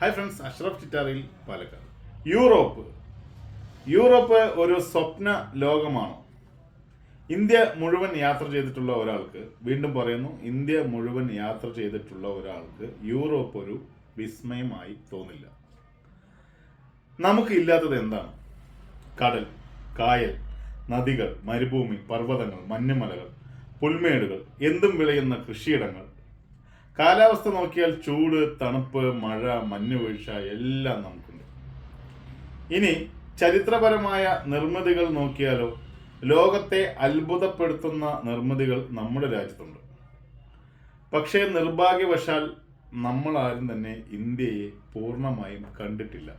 Hi friends Ashraf ചിറ്റാറിൽ Palakkad Europe. Europe ഒരു സ്വപ്ന ലോകമാണ്. ഇന്ത്യ മുഴുവൻ യാത്ര ചെയ്തിട്ടുള്ള ഒരാൾക്ക് വീണ്ടും പറയുന്നു ഇന്ത്യ മുഴുവൻ യാത്ര ചെയ്തിട്ടുള്ള ഒരാൾക്ക് യൂറോപ്പ് ഒരു വിസ്മയമായി തോന്നില്ല. നമുക്ക് ഇല്ലാത്തത് എന്താണ്? കടൽ കായൽ നദികൾ മരുഭൂമി പർവതങ്ങൾ മഞ്ഞുമലകൾ പുൽമേടുകൾ എന്തും വിളയുന്ന കൃഷിയിടങ്ങൾ കാലാവസ്ഥ നോക്കിയാൽ ചൂട് തണുപ്പ് മഴ മഞ്ഞുവീഴ്ച എല്ലാം നമുക്കുണ്ട്. ഇനി ചരിത്രപരമായ നിർമ്മിതികൾ നോക്കിയാലോ ലോകത്തെ അത്ഭുതപ്പെടുത്തുന്ന നിർമ്മിതികൾ നമ്മുടെ രാജ്യത്തുണ്ട്. പക്ഷേ നിർഭാഗ്യവശാൽ നമ്മൾ ആരും തന്നെ ഇന്ത്യയെ പൂർണമായും കണ്ടിട്ടില്ല.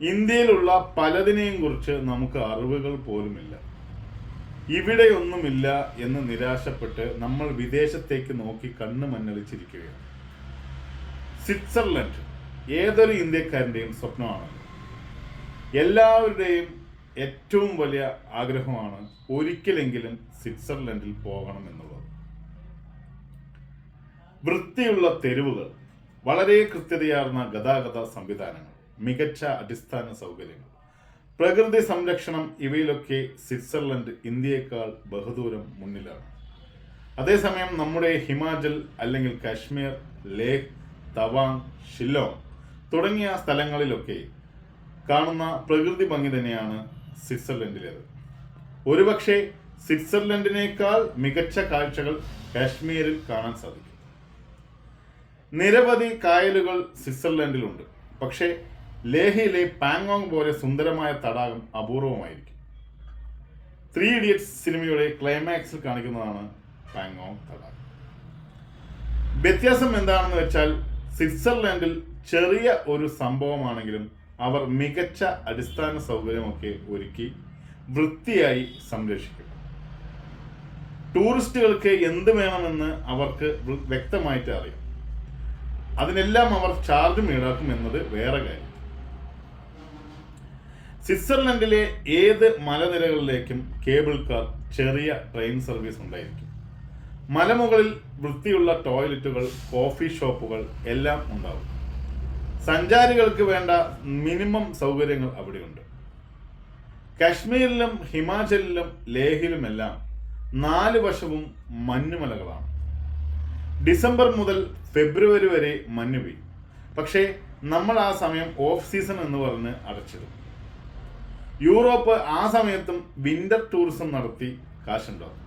ഇന്ത്യയിലുള്ള പലതിനെയും കുറിച്ച് നമുക്ക് അറിവുകൾ പോലുമില്ല. ഇവിടെയൊന്നുമില്ല എന്ന് നിരാശപ്പെട്ട് നമ്മൾ വിദേശത്തേക്ക് നോക്കി കണ്ണു മഞ്ഞളിച്ചിരിക്കുകയാണ് സ്വിറ്റ്സർലൻഡ് ഏതൊരു ഇന്ത്യക്കാരന്റെയും സ്വപ്നമാണ്. എല്ലാവരുടെയും ഏറ്റവും വലിയ ആഗ്രഹമാണ് ഒരിക്കലെങ്കിലും സ്വിറ്റ്സർലൻഡിൽ പോകണം എന്നുള്ളത്. വൃത്തിയുള്ള തെരുവുകൾ വളരെ കൃത്യതയാർന്ന ഗതാഗത സംവിധാനങ്ങൾ മികച്ച അടിസ്ഥാന സൗകര്യങ്ങൾ പ്രകൃതി സംരക്ഷണം ഇവയിലൊക്കെ സ്വിറ്റ്സർലൻഡ് ഇന്ത്യയേക്കാൾ ബഹുദൂരം മുന്നിലാണ്. അതേസമയം നമ്മുടെ ഹിമാചൽ അല്ലെങ്കിൽ കാശ്മീർ ലേഹ് തവാങ് ഷില്ലോങ് തുടങ്ങിയ സ്ഥലങ്ങളിലൊക്കെ കാണുന്ന പ്രകൃതി ഭംഗി തന്നെയാണ് സ്വിറ്റ്സർലൻഡിലേത്. ഒരുപക്ഷെ സ്വിറ്റ്സർലൻഡിനേക്കാൾ മികച്ച കാഴ്ചകൾ കാശ്മീരിൽ കാണാൻ സാധിക്കും. നിരവധി കായലുകൾ സ്വിറ്റ്സർലൻഡിലുണ്ട്. പക്ഷേ ലേഹയിലെ പാങ്ങോങ് പോലെ സുന്ദരമായ തടാകം അപൂർവമായിരിക്കും. ത്രീ ഇഡിയറ്റ്സ് സിനിമയുടെ ക്ലൈമാക്സിൽ കാണിക്കുന്നതാണ് പാങ്ങോങ് തടാകം. വ്യത്യാസം എന്താണെന്ന് വെച്ചാൽ സ്വിറ്റ്സർലൻഡിൽ ചെറിയ ഒരു സംഭവമാണെങ്കിലും അവർ മികച്ച അടിസ്ഥാന സൗകര്യമൊക്കെ ഒരുക്കി വൃത്തിയായി സംരക്ഷിക്കും. ടൂറിസ്റ്റുകൾക്ക് എന്ത് വേണമെന്ന് അവർക്ക് വ്യക്തമായിട്ട് അറിയാം. അതിനെല്ലാം അവർ ചാർജും ഈടാക്കും എന്നത് വേറെ കാര്യം. സ്വിറ്റ്സർലൻഡിലെ ഏത് മലനിരകളിലേക്കും കേബിൾ കാർ ചെറിയ ട്രെയിൻ സർവീസ് ഉണ്ടായിരിക്കും. മലമുകളിൽ വൃത്തിയുള്ള ടോയ്ലറ്റുകൾ കോഫി ഷോപ്പുകൾ എല്ലാം ഉണ്ടാവും. സഞ്ചാരികൾക്ക് വേണ്ട മിനിമം സൗകര്യങ്ങൾ അവിടെയുണ്ട്. കാശ്മീരിലും ഹിമാചലിലും ലേഹിലുമെല്ലാം നാല് വശവും മഞ്ഞുമലകളാണ്. ഡിസംബർ മുതൽ ഫെബ്രുവരി വരെ മഞ്ഞു പെയ്യും. പക്ഷേ നമ്മൾ ആ സമയം ഓഫ് സീസൺ എന്ന് പറഞ്ഞ് അടച്ചിടും. യൂറോപ്പ് ആ സമയത്തും വിന്റർ ടൂറിസം നടത്തി കാശുണ്ടാക്കും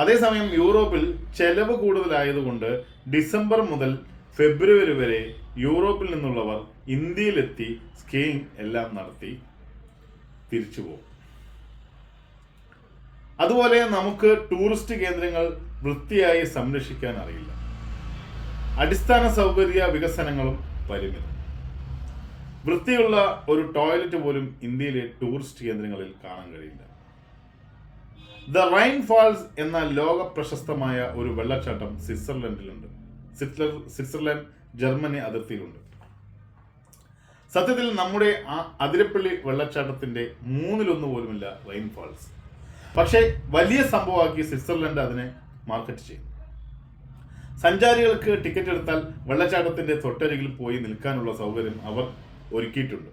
അതേസമയം യൂറോപ്പിൽ ചെലവ് കൂടുതലായതുകൊണ്ട് ഡിസംബർ മുതൽ ഫെബ്രുവരി വരെ യൂറോപ്പിൽ നിന്നുള്ളവർ ഇന്ത്യയിലെത്തി സ്കീയിങ് എല്ലാം നടത്തി തിരിച്ചു പോകും. അതുപോലെ നമുക്ക് ടൂറിസ്റ്റ് കേന്ദ്രങ്ങൾ വൃത്തിയായി സംരക്ഷിക്കാൻ അറിയില്ല. അടിസ്ഥാന സൗകര്യ വികസനങ്ങളും പരിമിതം. വൃത്തിയുള്ള ഒരു ടോയ്ലറ്റ് പോലും ഇന്ത്യയിലെ ടൂറിസ്റ്റ് കേന്ദ്രങ്ങളിൽ കാണാൻ കഴിയില്ല. ദ റൈൻ ഫാൾസ് എന്ന ലോക പ്രശസ്തമായ ഒരു വെള്ളച്ചാട്ടം സ്വിറ്റ്സർലൻഡിലുണ്ട്. സ്വിറ്റ്സർ- സ്വിറ്റ്സർലൻഡ് ജർമ്മനി അതിർത്തിയിലുണ്ട്. സത്യത്തിൽ നമ്മുടെ ആ അതിരപ്പള്ളി വെള്ളച്ചാട്ടത്തിന്റെ മൂന്നിലൊന്ന് പോലുമില്ല റെയിൻ ഫാൾസ് പക്ഷേ വലിയ സംഭവമാക്കി സ്വിറ്റ്സർലൻഡ് അതിനെ മാർക്കറ്റ് ചെയ്യും. സഞ്ചാരികൾക്ക് ടിക്കറ്റ് എടുത്താൽ വെള്ളച്ചാട്ടത്തിന്റെ തൊട്ടരികിൽ പോയി നിൽക്കാനുള്ള സൗകര്യം അവർ ഒരുക്കിയിട്ടുണ്ട്.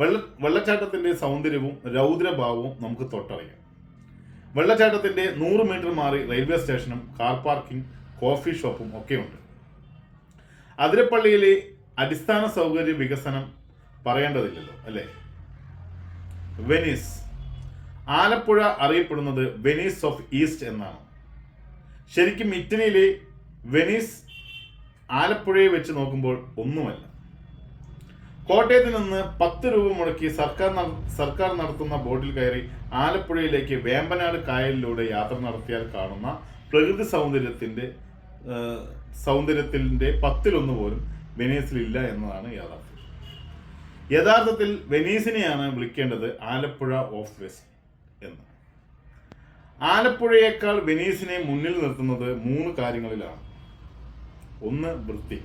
വെള്ള വെള്ളച്ചാട്ടത്തിന്റെ സൗന്ദര്യവും രൗദ്രഭാവവും നമുക്ക് തൊട്ടറിയാം. വെള്ളച്ചാട്ടത്തിന്റെ നൂറ് മീറ്റർ മാറി റെയിൽവേ സ്റ്റേഷനും കാർ പാർക്കിംഗ് കോഫി ഷോപ്പും ഒക്കെയുണ്ട്. അതിരപ്പള്ളിയിലെ അടിസ്ഥാന സൗകര്യ വികസനം പറയേണ്ടതില്ലല്ലോ അല്ലേ? വെനീസ്. ആലപ്പുഴ അറിയപ്പെടുന്നത് വെനീസ് ഓഫ് ഈസ്റ്റ് എന്നാണ്. ശരിക്കും ഇറ്റലിയിലെ വെനീസ് ആലപ്പുഴയെ വെച്ച് നോക്കുമ്പോൾ ഒന്നുമല്ല. കോട്ടയത്ത് നിന്ന് പത്ത് രൂപ മുടക്കി സർക്കാർ സർക്കാർ നടത്തുന്ന ബോട്ടിൽ കയറി ആലപ്പുഴയിലേക്ക് വേമ്പനാട് കായലിലൂടെ യാത്ര നടത്തിയാൽ കാണുന്ന പ്രകൃതി സൗന്ദര്യത്തിന്റെ സൗന്ദര്യത്തിന്റെ പത്തിലൊന്ന് പോലും വെനീസിലില്ല എന്നതാണ് യാഥാർത്ഥ്യം. യഥാർത്ഥത്തിൽ വെനീസിനെയാണ് വിളിക്കേണ്ടത് ആലപ്പുഴ ഓഫ് വെസ്റ്റ് എന്ന്. ആലപ്പുഴയേക്കാൾ വെനീസിനെ മുന്നിൽ നിർത്തുന്നത് മൂന്ന് കാര്യങ്ങളിലാണ്. ഒന്ന് വൃത്തി.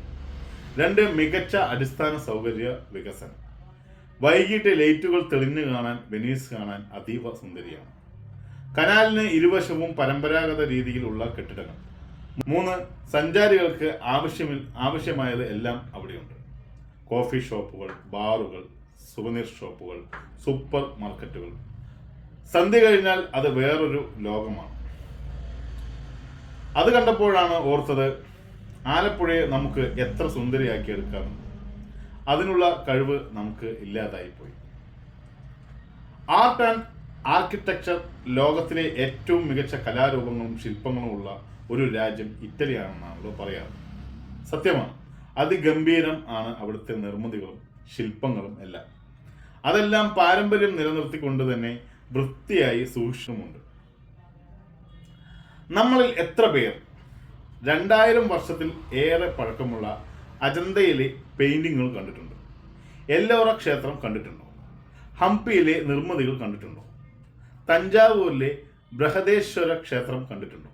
രണ്ട് മികച്ച അടിസ്ഥാന സൗകര്യ വികസനം. വൈകിട്ട് ലൈറ്റുകൾ തെളിഞ്ഞു കാണാൻ വെനീസ് കാണാൻ അതീവ സുന്ദരിയാണ്. കനാലിന് ഇരുവശവും പരമ്പരാഗത രീതിയിലുള്ള കെട്ടിടങ്ങൾ. മൂന്ന് സഞ്ചാരികൾക്ക് ആവശ്യമിൽ ആവശ്യമായത് എല്ലാം അവിടെയുണ്ട്. കോഫി ഷോപ്പുകൾ ബാറുകൾ സുവനീർ ഷോപ്പുകൾ സൂപ്പർ മാർക്കറ്റുകൾ. സന്ധ്യ കഴിഞ്ഞാൽ അത് വേറൊരു ലോകമാണ്. അത് കണ്ടപ്പോഴാണ് ഓർത്തത് ആലപ്പുഴയെ നമുക്ക് എത്ര സുന്ദരിയാക്കി എടുക്കാം? അതിനുള്ള കഴിവ് നമുക്ക് ഇല്ലാതായിപ്പോയി. ആർട്ട് ആൻഡ് ആർക്കിടെക്ചർ ലോകത്തിലെ ഏറ്റവും മികച്ച കലാരൂപങ്ങളും ശില്പങ്ങളും ഉള്ള ഒരു രാജ്യം ഇറ്റലിയാണെന്നാണല്ലോ പറയാറ്. സത്യമാണ്. അതിഗംഭീരം ആണ് അവിടുത്തെ നിർമ്മിതികളും ശില്പങ്ങളും എല്ലാം. അതെല്ലാം പാരമ്പര്യം നിലനിർത്തിക്കൊണ്ട് തന്നെ വൃത്തിയായി സൂക്ഷിച്ചുമുണ്ട് നമ്മളിൽ എത്ര പേർ രണ്ടായിരം വർഷത്തിൽ ഏറെ പഴക്കമുള്ള അജന്തയിലെ പെയിന്റിങ്ങുകൾ കണ്ടിട്ടുണ്ട്. എല്ലോറ ക്ഷേത്രം കണ്ടിട്ടുണ്ടോ? ഹംപിയിലെ നിർമ്മിതികൾ കണ്ടിട്ടുണ്ടോ? തഞ്ചാവൂരിലെ ബൃഹദേശ്വര ക്ഷേത്രം കണ്ടിട്ടുണ്ടോ?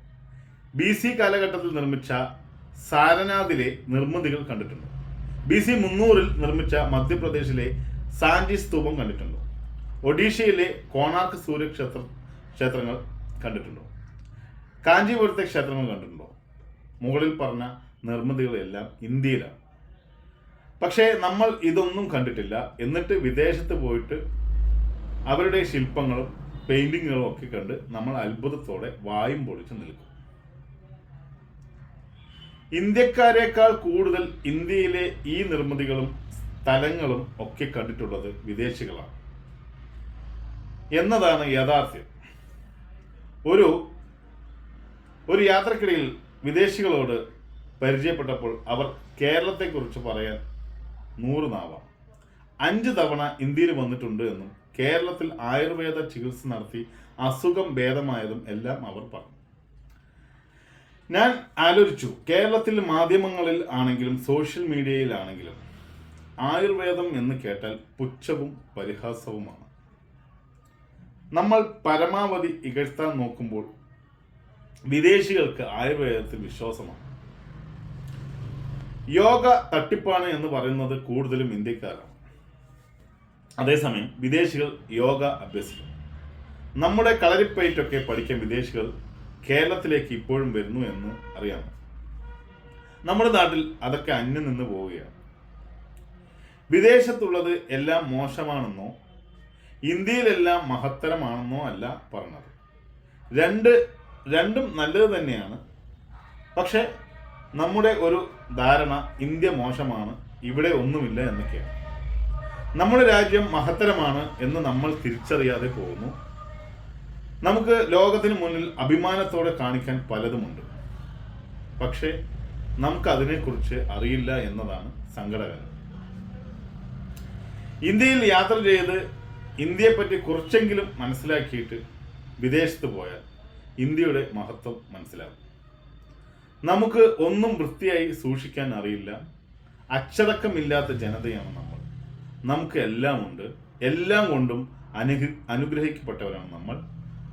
ബി സി കാലഘട്ടത്തിൽ നിർമ്മിച്ച സാരനാഥിലെ നിർമ്മിതികൾ കണ്ടിട്ടുണ്ടോ? ബി സി മുന്നൂറിൽ നിർമ്മിച്ച മധ്യപ്രദേശിലെ സാഞ്ചി സ്തൂപം കണ്ടിട്ടുണ്ടോ? ഒഡീഷയിലെ കോണാർക്ക് സൂര്യക്ഷേത്ര ക്ഷേത്രങ്ങൾ കണ്ടിട്ടുണ്ടോ? കാഞ്ചീപുരത്തെ ക്ഷേത്രങ്ങൾ കണ്ടിട്ടുണ്ടോ? മുകളിൽ പറഞ്ഞ നിർമ്മിതികളെല്ലാം ഇന്ത്യയിലാണ്. പക്ഷേ നമ്മൾ ഇതൊന്നും കണ്ടിട്ടില്ല. എന്നിട്ട് വിദേശത്ത് പോയിട്ട് അവരുടെ ശില്പങ്ങളും പെയിന്റിങ്ങുകളും ഒക്കെ കണ്ട് നമ്മൾ അത്ഭുതത്തോടെ വായും പൊളിച്ച് നിൽക്കും. ഇന്ത്യക്കാരേക്കാൾ കൂടുതൽ ഇന്ത്യയിലെ ഈ നിർമ്മിതികളും സ്ഥലങ്ങളും ഒക്കെ കണ്ടിട്ടുള്ളത് വിദേശികളാണ്. എന്നതാണ് യാഥാർത്ഥ്യം. ഒരു ഒരു യാത്രക്കിടയിൽ വിദേശികളോട് പരിചയപ്പെട്ടപ്പോൾ അവർ കേരളത്തെക്കുറിച്ച് പറയാൻ നൂറ് നാവാം. അഞ്ച് തവണ ഇന്ത്യയിൽ വന്നിട്ടുണ്ട് എന്നും കേരളത്തിൽ ആയുർവേദ ചികിത്സ നടത്തി അസുഖം ഭേദമായതും എല്ലാം അവർ പറഞ്ഞു. ഞാൻ ആലോചിച്ചു കേരളത്തിൽ മാധ്യമങ്ങളിൽ ആണെങ്കിലും സോഷ്യൽ മീഡിയയിലാണെങ്കിലും ആയുർവേദം എന്ന് കേട്ടാൽ പുച്ഛവും പരിഹാസവുമാണ്. നമ്മൾ പരമാവധി ഇകഴ്ത്താൻ നോക്കുമ്പോൾ വിദേശികൾക്ക് ആയുർവേദത്തിൽ വിശ്വാസമാണ്. യോഗ തട്ടിപ്പാണ് എന്ന് പറയുന്നത് കൂടുതലും ഇന്ത്യക്കാരാണ്. അതേസമയം വിദേശികൾ യോഗ അഭ്യസിക്കും നമ്മുടെ കളരിപ്പയറ്റൊക്കെ പഠിക്കാൻ വിദേശികൾ കേരളത്തിലേക്ക് ഇപ്പോഴും വരുന്നു എന്ന് അറിയാം. നമ്മുടെ നാട്ടിൽ അതൊക്കെ അന്യം നിന്ന് പോവുകയാണ്. വിദേശത്തുള്ളത് എല്ലാം മോശമാണെന്നോ ഇന്ത്യയിലെല്ലാം മഹത്തരമാണെന്നോ അല്ല പറഞ്ഞത്. രണ്ട് രണ്ടും നല്ലത് തന്നെയാണ്. പക്ഷെ നമ്മുടെ ഒരു ധാരണ ഇന്ത്യ മോശമാണ് ഇവിടെ ഒന്നുമില്ല എന്നൊക്കെയാണ്. നമ്മുടെ രാജ്യം മഹത്തരമാണ് എന്ന് നമ്മൾ തിരിച്ചറിയാതെ പോകുന്നു. നമുക്ക് ലോകത്തിന് മുന്നിൽ അഭിമാനത്തോടെ കാണിക്കാൻ പലതുമുണ്ട്. പക്ഷേ നമുക്ക് അതിനെക്കുറിച്ച് അറിയില്ല എന്നതാണ് സങ്കടകരം. ഇന്ത്യയിൽ യാത്ര ചെയ്ത് ഇന്ത്യയെപ്പറ്റി കുറച്ചെങ്കിലും മനസ്സിലാക്കിയിട്ട് വിദേശത്ത് പോയാൽ ഇന്ത്യയുടെ മഹത്വം മനസ്സിലാവും. നമുക്ക് ഒന്നും വൃത്തിയായി സൂക്ഷിക്കാൻ അറിയില്ല. അച്ചടക്കമില്ലാത്ത ജനതയാണ് നമ്മൾ. നമുക്ക് എല്ലാം ഉണ്ട് എല്ലാം കൊണ്ടും അനുഗ്ര അനുഗ്രഹിക്കപ്പെട്ടവരാണ് നമ്മൾ.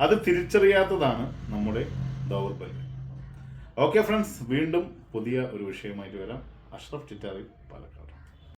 അത് തിരിച്ചറിയാത്തതാണ് നമ്മുടെ ദൗർബല്യം. ഓക്കെ ഫ്രണ്ട്സ് വീണ്ടും പുതിയ ഒരു വിഷയമായിട്ട് വരാം. അഷ്റഫ് ചിറ്റാറി പാലക്കാട്.